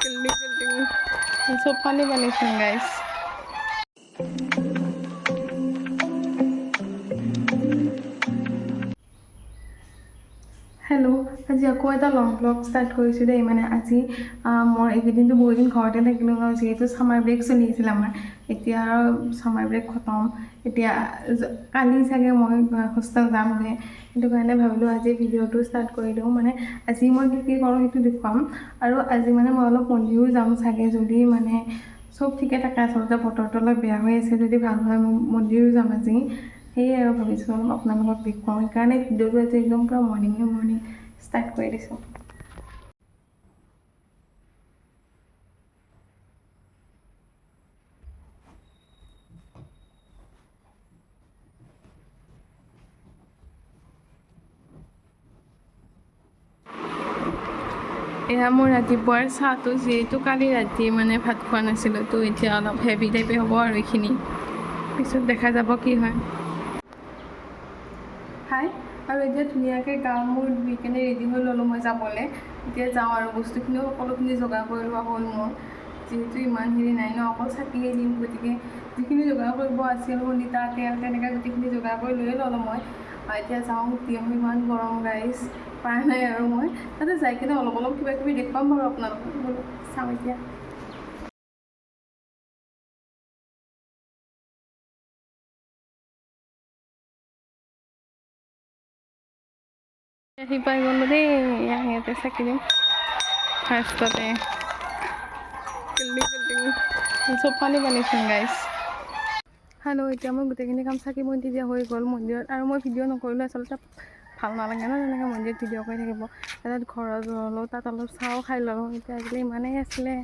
Building building চব পানী পানীচোন hello আজি আকৌ এটা লং ব্লগ ষ্টাৰ্ট কৰিছোঁ দেই। মানে আজি মই এইকেইদিনটো বহুত দিন ঘৰতে থাকিলোঁ ন যিহেতু ছামাৰ ব্ৰেক চলি আছিল আমাৰ। এতিয়া ছামাৰ ব্ৰেক খতম। এতিয়া কালি চাগে মই হোষ্টেল যামগৈ সেইটো কাৰণে ভাবিলোঁ আজি ভিডিঅ'টো ষ্টাৰ্ট কৰি দিওঁ। মানে আজি মই কি কি কৰোঁ সেইটো দেখুৱাম। আৰু আজি মানে মই অলপ মন্দিৰো যাম চাগে যদি মানে চব ঠিকে থাকে। আচলতে বতৰটো অলপ বেয়া হৈ আছে যদি ভাল হয় মই মন্দিৰো যাম আজি। সেয়ে আৰু ভাবিছোঁ অলপ আপোনালোকক দেখুৱাওঁ সেইকাৰণে ভিডিঅ'টো আজি একদম পূৰা মৰ্ণিঙে মৰ্ণিং ষ্টাৰ্ট কৰি দিছোঁ এয়া মোৰ ৰাতিপুৱাৰ চাহটো যিহেতু কালি ৰাতি মানে ভাত খোৱা নাছিলোঁ তো এতিয়া অলপ হেভি টাইপে হ'ব আৰু এইখিনি পিছত দেখা যাব কি হয় হাই আৰু এতিয়া ধুনীয়াকৈ গা মূৰ ধুই কেনে ৰেডি হৈ ল'লোঁ মই যাবলৈ। এতিয়া যাওঁ আৰু বস্তুখিনিও সকলোখিনি যোগাৰ কৰি লোৱা হ'ল মোৰ। যিহেতু ইমান হেৰি নাই ন অকল চাকিয়ে দিম গতিকে যিখিনি যোগাৰ কৰিব আছিল শলিতা তেল তেনেকৈ গোটেইখিনি যোগাৰ কৰি লৈয়ে ল'লোঁ মই। এতিয়া যাওঁ আহোঁ ইমান গৰম গাইছ পৰা নাই আৰু মই। তাতে যাই কিনে অলপ অলপ কিবা কিবি দেখুৱাম বাৰু আপোনালোকক। চাওঁ এতিয়া। পাই গ'লোঁ দেই এয়া ইয়াতে চাকি দিম ফাৰ্ষ্টতে চব পানী পানীচোন গাইছ হেল্ল' এতিয়া মই গোটেইখিনি কাম চাকি বন্তি দিয়া হৈ গ'ল মন্দিৰত আৰু মই ভিডিঅ' নকৰিলোঁ আচলতে ভাল নালাগে ন তেনেকৈ মন্দিৰত ভিডিঅ' কৰি থাকিব তাত ঘৰত ল'লোঁ তাত অলপ চাহো খাই ল'লোঁ এতিয়া আজিকালি ইমানেই আছিলে